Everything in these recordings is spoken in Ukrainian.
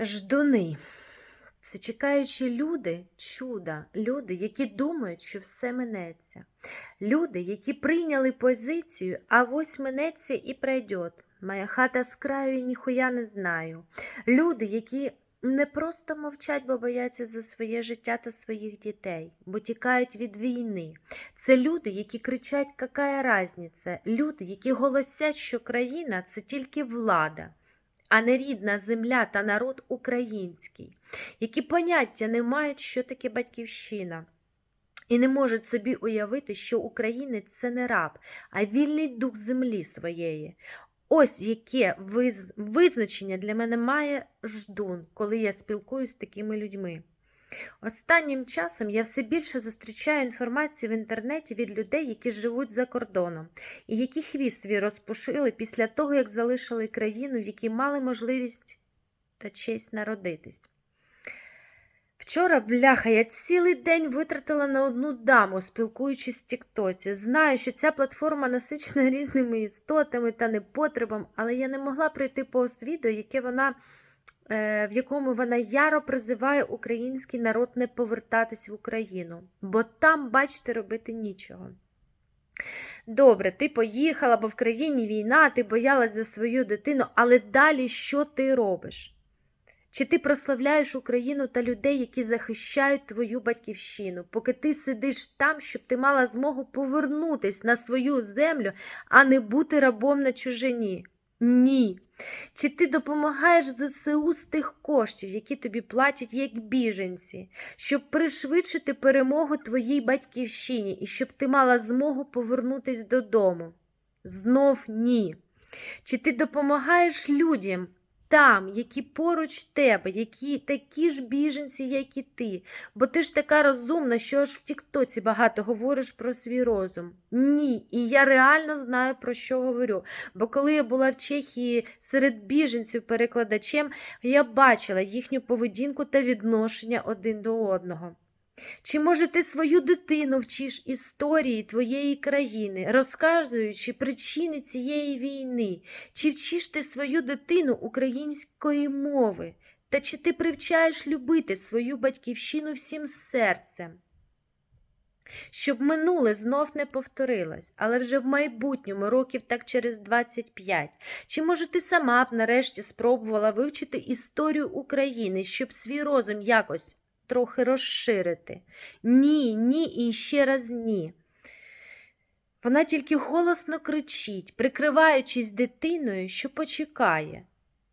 Ждуни. Це чекаючі люди, чуда, люди, які думають, що все минеться. Люди, які прийняли позицію, а ось минеться і пройде. Моя хата з краю і ніхуя не знаю. Люди, які не просто мовчать, бо бояться за своє життя та своїх дітей, бо тікають від війни. Це люди, які кричать, какая разниця? Люди, які голосять, що країна це тільки влада а не рідна земля та народ український, які поняття не мають, що таке батьківщина, і не можуть собі уявити, що українець це не раб, а вільний дух землі своєї. Ось яке визначення для мене має ждун, коли я спілкуюсь з такими людьми. Останнім часом я все більше зустрічаю інформацію в інтернеті від людей, які живуть за кордоном, і які хвіст свій розпушили після того, як залишили країну, в якій мали можливість та честь народитись. Вчора, бляха, я цілий день витратила на одну даму, спілкуючись в Тіктоці. Знаю, що ця платформа насичена різними істотами та непотребом, але я не могла пройти повз відео, яке вона в якому вона яро призиває український народ не повертатись в Україну, бо там, бачите, робити нічого. Добре, ти поїхала, бо в країні війна, ти боялась за свою дитину, але далі що ти робиш? Чи ти прославляєш Україну та людей, які захищають твою батьківщину, поки ти сидиш там, щоб ти мала змогу повернутись на свою землю, а не бути рабом на чужині? Ні. Чи ти допомагаєш ЗСУ з тих коштів, які тобі платять як біженці, щоб пришвидшити перемогу твоїй батьківщині і щоб ти мала змогу повернутися додому? Знов ні. Чи ти допомагаєш людям, там, які поруч тебе, які такі ж біженці, як і ти. Бо ти ж така розумна, що аж в Тіктоці багато говориш про свій розум. Ні, і я реально знаю, про що говорю. Бо коли я була в Чехії серед біженців перекладачем, я бачила їхню поведінку та відношення один до одного. Чи, може, ти свою дитину вчиш історії твоєї країни, розказуючи причини цієї війни, чи вчиш ти свою дитину української мови, та чи ти привчаєш любити свою батьківщину всім серцем? Щоб минуле знов не повторилось, але вже в майбутньому, років так через 25. Чи, може, ти сама б нарешті спробувала вивчити історію України, щоб свій розум якось трохи розширити. Ні, ні і ще раз ні. Вона тільки голосно кричить, прикриваючись дитиною, що почекає,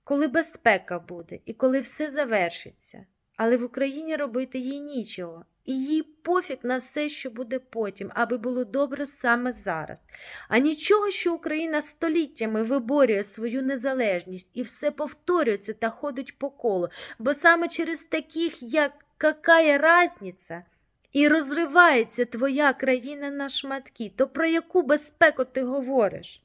коли безпека буде і коли все завершиться. Але в Україні робити їй нічого, і їй пофіг на все, що буде потім, аби було добре саме зараз. А нічого, що Україна століттями виборює свою незалежність і все повторюється та ходить по колу, бо саме через таких, як какая разниця? І розривається твоя країна на шматки, то про яку безпеку ти говориш?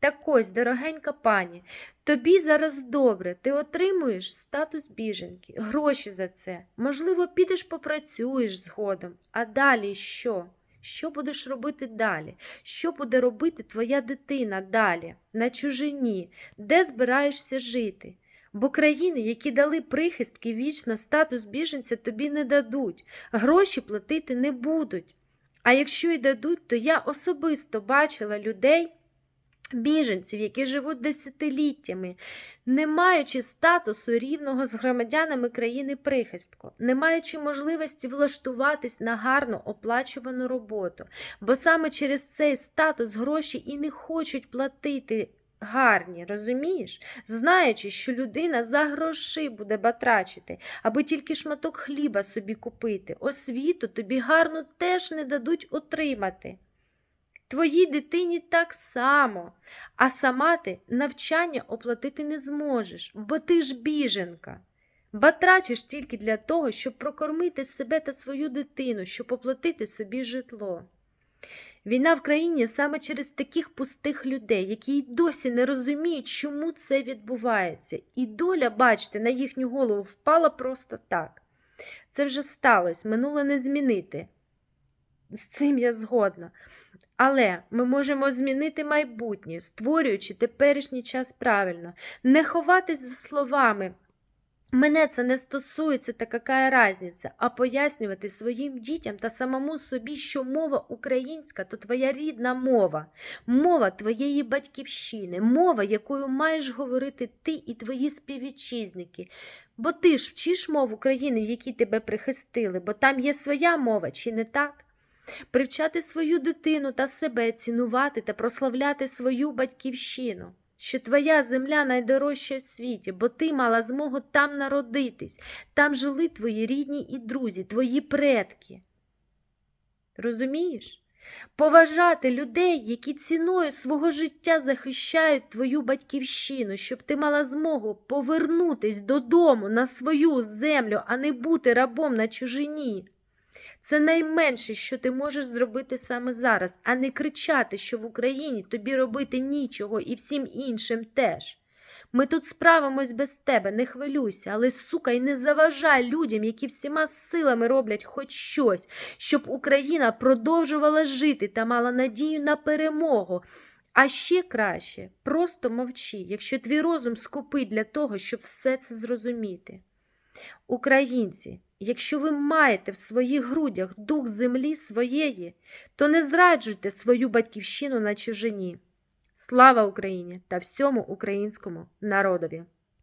Так ось, дорогенька пані, тобі зараз добре, ти отримуєш статус біженки, гроші за це. Можливо, підеш попрацюєш згодом. А далі що? Що будеш робити далі? Що буде робити твоя дитина далі, на чужині, де збираєшся жити? Бо країни, які дали прихистки вічно статус біженця, тобі не дадуть, гроші платити не будуть. А якщо й дадуть, то я особисто бачила людей, біженців, які живуть десятиліттями, не маючи статусу рівного з громадянами країни прихистку, не маючи можливості влаштуватись на гарно оплачувану роботу, бо саме через цей статус гроші і не хочуть платити гарні, розумієш? Знаючи, що людина за гроші буде батрачити, аби тільки шматок хліба собі купити, освіту тобі гарну теж не дадуть отримати. Твоїй дитині так само, а сама ти навчання оплатити не зможеш, бо ти ж біженка. Батрачиш тільки для того, щоб прокормити себе та свою дитину, щоб оплатити собі житло. Війна в країні саме через таких пустих людей, які й досі не розуміють, чому це відбувається. І доля, бачите, на їхню голову впала просто так. Це вже сталося, минуле не змінити. З цим я згодна. Але ми можемо змінити майбутнє, створюючи теперішній час правильно, не ховатись за словами. Мене це не стосується, та яка разниця, а пояснювати своїм дітям та самому собі, що мова українська то твоя рідна мова, мова твоєї батьківщини, мова, якою маєш говорити ти і твої співвітчизники. Бо ти ж вчиш мову країни, в якій тебе прихистили, бо там є своя мова, чи не так? Привчати свою дитину та себе, цінувати та прославляти свою батьківщину що твоя земля найдорожча в світі, бо ти мала змогу там народитись, там жили твої рідні і друзі, твої предки. Розумієш? Поважати людей, які ціною свого життя захищають твою батьківщину, щоб ти мала змогу повернутись додому на свою землю, а не бути рабом на чужині. Це найменше, що ти можеш зробити саме зараз, а не кричати, що в Україні тобі робити нічого і всім іншим теж. Ми тут справимось без тебе, не хвилюйся, але сука, й не заважай людям, які всіма силами роблять хоч щось, щоб Україна продовжувала жити та мала надію на перемогу. А ще краще, просто мовчи, якщо твій розум скупий для того, щоб все це зрозуміти. Українці, якщо ви маєте в своїх грудях дух землі своєї, то не зраджуйте свою батьківщину на чужині. Слава Україні та всьому українському народові!